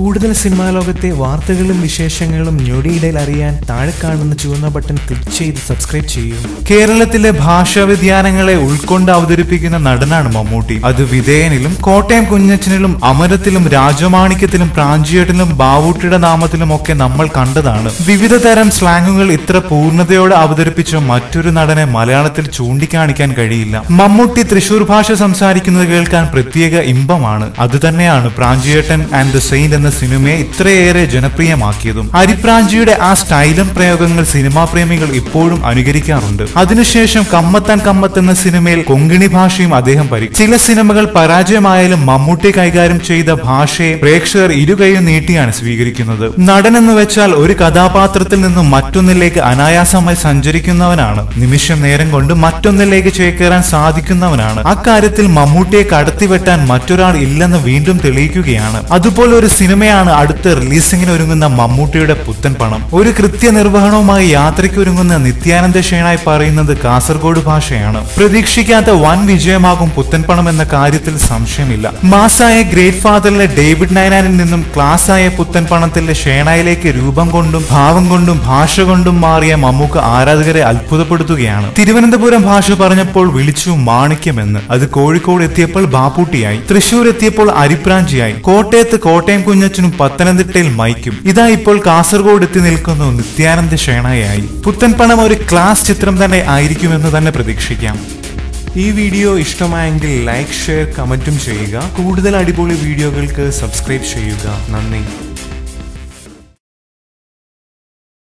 കൂടുതൽ സിനിമാ ലോകത്തെ വാർത്തകളും വിശേഷങ്ങളും ഞൊടിയിടയിൽ അറിയാൻ താഴെ കാണുന്ന ചുവന്ന ബട്ടൺ ക്ലിക്ക് ചെയ്ത് സബ്സ്ക്രൈബ് ചെയ്യൂ. കേരളത്തിലെ ഭാഷാ വ്യതിയാനങ്ങളെ ഉൾക്കൊണ്ട് അവതരിപ്പിക്കുന്ന നടനാണ് മമ്മൂട്ടി. അത് വിധേയനിലും കോട്ടയം കുഞ്ഞച്ചനിലും അമരത്തിലും രാജമാണിക്യത്തിലും പ്രാഞ്ചിയേട്ടിലും ബാവൂട്ടിയുടെ നാമത്തിലും ഒക്കെ നമ്മൾ കണ്ടതാണ്. വിവിധ തരം സ്ലാങ്ങുകൾ ഇത്ര പൂർണതയോടെ അവതരിപ്പിച്ച മറ്റൊരു നടനെ മലയാളത്തിൽ ചൂണ്ടിക്കാണിക്കാൻ കഴിയില്ല. മമ്മൂട്ടി തൃശൂർ ഭാഷ സംസാരിക്കുന്നത് കേൾക്കാൻ പ്രത്യേക ഇമ്പമാണ്. അതുതന്നെയാണ് പ്രാഞ്ചിയേട്ടൻ ആൻഡ് ദ സെയിന്റ് എന്ന സിനിമയെ ഇത്രയേറെ ജനപ്രിയമാക്കിയതും അരിപ്രാഞ്ചിയുടെ ആ സ്റ്റൈലും പ്രയോഗങ്ങൾ സിനിമാ പ്രേമികൾ ഇപ്പോഴും അനുകരിക്കാറുണ്ട്. അതിനുശേഷം കമ്മത്താൻ കമ്മത്ത് എന്ന സിനിമയിൽ കൊങ്കിണി ഭാഷയും അദ്ദേഹം പരിക്കും ചില സിനിമകൾ പരാജയമായാലും മമ്മൂട്ടി കൈകാര്യം ചെയ്ത ഭാഷയെ പ്രേക്ഷകർ ഇരുകൈയും നീട്ടിയാണ് സ്വീകരിക്കുന്നത്. നടൻ എന്ന് വെച്ചാൽ ഒരു കഥാപാത്രത്തിൽ നിന്നും മറ്റൊന്നിലേക്ക് അനായാസമായി സഞ്ചരിക്കുന്നവനാണ്. നിമിഷം നേരം കൊണ്ട് മറ്റൊന്നിലേക്ക് ചേക്കേറാൻ സാധിക്കുന്നവനാണ്. അക്കാര്യത്തിൽ മമ്മൂട്ടിയെ കടത്തിവെട്ടാൻ മറ്റൊരാൾ ഇല്ലെന്ന് വീണ്ടും തെളിയിക്കുകയാണ്. അതുപോലെ ഒരു സിനിമയാണ് അടുത്ത റിലീസിംഗിന് ഒരുങ്ങുന്ന മമ്മൂട്ടിയുടെ പുത്തൻ പണം. ഒരു കൃത്യനിർവഹണവുമായി യാത്രയ്ക്ക് ഒരുങ്ങുന്ന നിത്യാനന്ദ ഷേണായി പറയുന്നത് കാസർഗോഡ് ഭാഷയാണ്. പ്രതീക്ഷിക്കാത്ത വൻ വിജയമാകും പുത്തൻ പണം എന്ന കാര്യത്തിൽ സംശയമില്ല. മാസായ ഗ്രേറ്റ് ഫാദറിലെ ഡേവിഡ് നയനാനിൽ നിന്നും ക്ലാസ്സായ പുത്തൻ പണത്തിലെ ഷേണായിലേക്ക് രൂപം കൊണ്ടും ഭാവം കൊണ്ടും ഭാഷ കൊണ്ടും മാറിയ മമ്മൂക്ക ആരാധകരെ അത്ഭുതപ്പെടുത്തുകയാണ്. തിരുവനന്തപുരം ഭാഷ പറഞ്ഞപ്പോൾ വിളിച്ചു മാണിക്യമെന്ന്. അത് കോഴിക്കോട് എത്തിയപ്പോൾ ബാപ്പൂട്ടിയായി. തൃശൂർ എത്തിയപ്പോൾ അരിപ്രാഞ്ചിയായി. കോട്ടയത്ത് കോട്ടയം കുഞ്ഞച്ചനും പത്തനംതിട്ടയിൽ മയക്കും ഇതാ ഇപ്പോൾ കാസർഗോഡ് എത്തി നിൽക്കുന്നു നിത്യാനന്ദ ഷേണയായി. പുത്തൻ പണം ഒരു ക്ലാസ് ചിത്രം തന്നെ ആയിരിക്കുമെന്ന് തന്നെ പ്രതീക്ഷിക്കാം. ഈ വീഡിയോ ഇഷ്ടമായെങ്കിൽ ലൈക്ക് ഷെയർ കമന്റും ചെയ്യുക. കൂടുതൽ അടിപൊളി വീഡിയോകൾക്ക് സബ്സ്ക്രൈബ് ചെയ്യുക. നന്ദി.